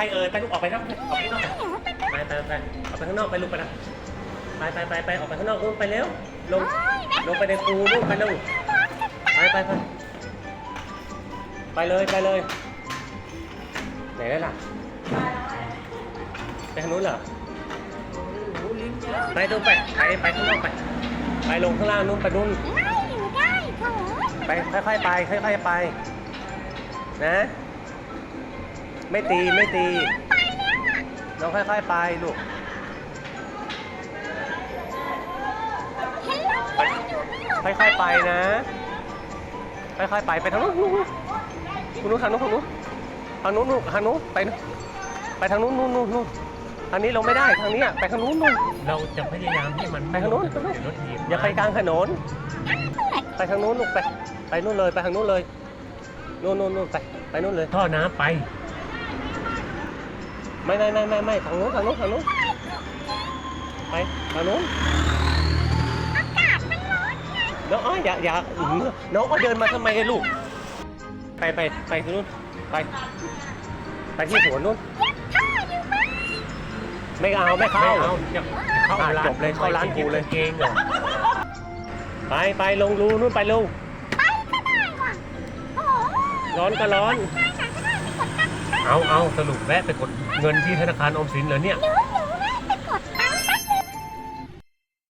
รเอ่ยไปลูกออกไปนอกออกไปนอกไปไปไปออกไปข้างนอกไปลูกไปนะไปไปไปไปออกไปข้างนอกลูกไปเร็วลงลงไปในคูลูกไปเร็วไปไปไปไปเลยไปเลยไหนได้ล่ะไปทางนู้นเหรอไปดูไปไปไปข้างนอกไปไปลงข้างล่างนู้นไปนู้นไปค่อยๆไปค่อยๆไปนะ ไม่ตีไม่ตีน้องค่อยๆไปลูกเห็นแล้วไปอยู่ไม่ออกค่อยๆไปนะ ค่อยๆไปไปทางนู้นนู้นนู้นทางนู้นทางนู้นทางนู้นลูกทางนู้นไปนู้นไปทางนู้นนู้นนู้นนู้นทางนี้ลงไม่ได้ทางนี้อะไปทางนู้นนู้นเราจะพยายามให้มันไปทางนู้นไปทางนู้นรถเหยียบอย่าไปกลางถนน ไปทางนู้นลูกไป ไปนู้นเลยไปทางนู้นเลยนู้นนู้นนู้นไปไปนู้นเลยท่อน้ำไป ไม่ไม่ไม่ไม่ไม่ทางนู้นทางนู้นทางนู้นไปทางนู้นอากาศมันร้อนไงน้องอ้อยอย่าอย่าอื้อหือน้องก็เดินมาทำไมลูก ไปไปไปที่นู้นไป ไปที่สวนนู้นเย็บผ้าอยู่มั้งไม่เอาไม่ไม่เข้าเอาจะเข้าอะร้านจบเลยเข้าร้านกูเลยเกงเหรอไปไปลงรูนู้นไปลูกไปก็ได้ว่ะโอ้ร้อนก็ร้อน เอาเอาสรุปแวะไปกดเงินที่ธนาคารออมสินเหรอเนี่ยหนูอย